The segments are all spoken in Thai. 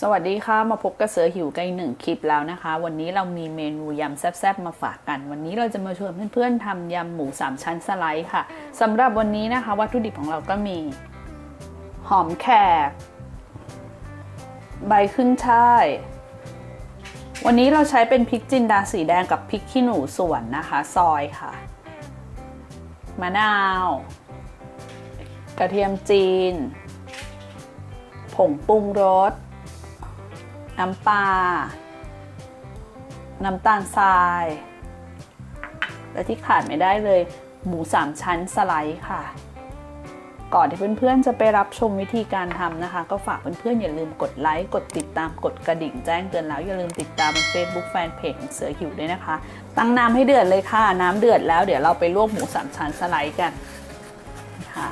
สวัสดีค่ะ มาพบกับเสือหิวกันอีกหนึ่งคลิปแล้วนะคะ วันนี้เรามีเมนูยำแซ่บๆมาฝากกัน วันนี้เราจะมาชวนเพื่อนๆทำยำหมูสามชั้นสไลด์ค่ะสำหรับวันนี้นะคะ วัตถุดิบของเราก็มี หอมแขก ใบขึ้นช่าย วันนี้เราใช้เป็นพริกจินดาสีแดงกับพริกขี้หนูสวนนะคะ ซอยค่ะ มะนาว กระเทียมจีน ผงปรุงรส น้ำปลา น้ำตาลทราย และที่ขาดไม่ได้เลย หมูสามชั้นสไลด์ค่ะ ก่อนที่เพื่อนๆจะไปรับชมวิธีการทำนะคะ ก็ฝากเพื่อนๆอย่าลืมกดไลค์ กดติดตาม กดกระดิ่งแจ้งเตือนแล้ว อย่าลืมติดตาม Facebook Fanpage ของเสือหิวด้วยนะคะ ตั้งน้ำให้เดือดเลยค่ะ น้ำเดือดแล้วเดี๋ยวเราไปลวกหมูสามชั้นสไลด์กันค่ะ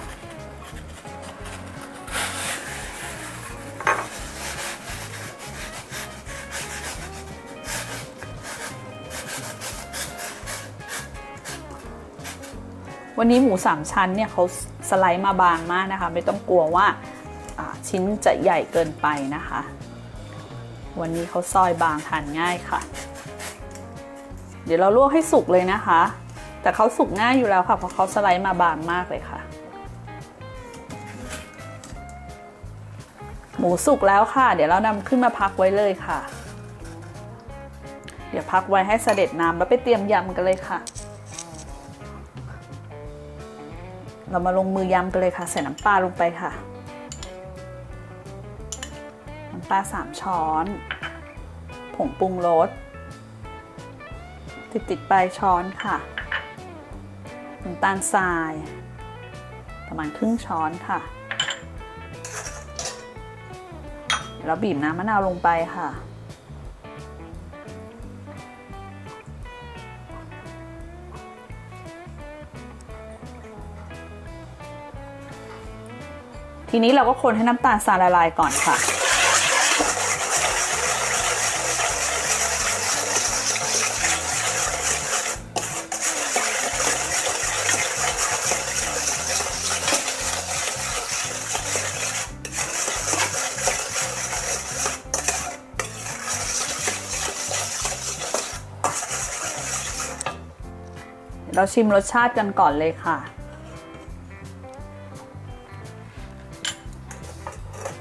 วันนี้หมูสามชั้นเนี่ยเขาสไลด์มาบางมากนะคะ ไม่ต้องกลัวว่าอ่าชิ้นจะใหญ่เกินไปนะคะ วันนี้เขาซอยบางทานง่ายค่ะ เดี๋ยวเราลวกให้สุกเลยนะคะ แต่เขาสุกง่ายอยู่แล้วค่ะเพราะเขาสไลด์มาบางมากเลยค่ะ หมูสุกแล้วค่ะ เดี๋ยวเรานำขึ้นมาพักไว้เลยค่ะ เดี๋ยวพักไว้ให้เสด็จน้ำแล้วไปเตรียมยำกันเลยค่ะ เรามาลงมือยำกันเลยค่ะ ใส่น้ำปลาลงไปค่ะ น้ำปลาสามช้อน ผงปรุงรสติดติดปลายช้อนค่ะ น้ำตาลทราย ประมาณครึ่งช้อนค่ะ แล้วบีบน้ำมะนาวลงไปค่ะ ทีนี้เราก็คนให้น้ำตาลทรายละลายก่อนค่ะ เราชิมรสชาติกันก่อนเลยค่ะ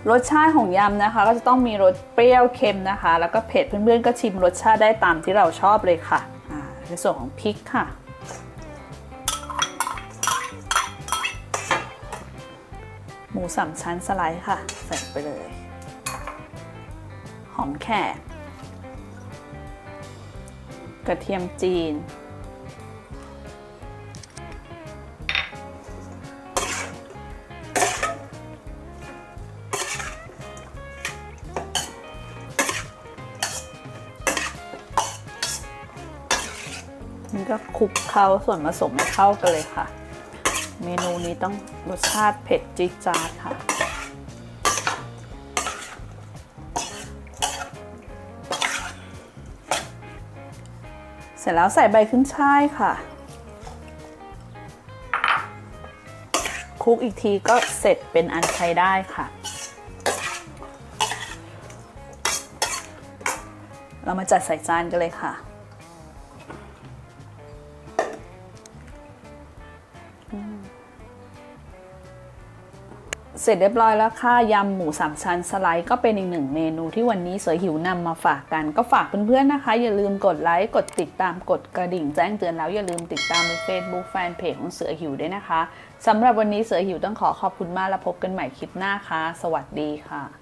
รสชาติของยำนะคะ ก็จะต้องมีรสเปรี้ยวเค็มนะคะ แล้วก็เผ็ดเพื่อนๆก็ชิมรสชาติได้ตามที่เราชอบเลยค่ะในส่วนของพริกค่ะ หมูสามชั้นสไลด์ค่ะ ใส่ไปเลย หอมแขกกระเทียมจีน ก็คลุกเคล้าส่วนผสมให้เข้ากันเลยค่ะ เมนูนี้ต้องรสชาติเผ็ดจี๊ดจ๊าดค่ะ เสร็จแล้วใส่ใบขึ้นช่ายค่ะคลุกอีกทีก็เสร็จเป็นอันใช้ได้ค่ะ เรามาจัดใส่จานกันเลยค่ะ เสร็จเรียบร้อยแล้วค่ะยำหมูสามชั้นสไลด์ก็เป็นอีกหนึ่งเมนูที่วันนี้เสือหิวนำมาฝากกัน ก็ฝากเพื่อนๆนะคะ อย่าลืมกดไลค์กดติดตามกดกระดิ่งแจ้งเตือนแล้วอย่าลืมติดตามใน Facebook แฟนเพจของเสือหิวด้วยนะคะสำหรับวันนี้เสือหิวต้องขอขอบคุณมากและพบกันใหม่คลิปหน้าค่ะ สวัสดีค่ะ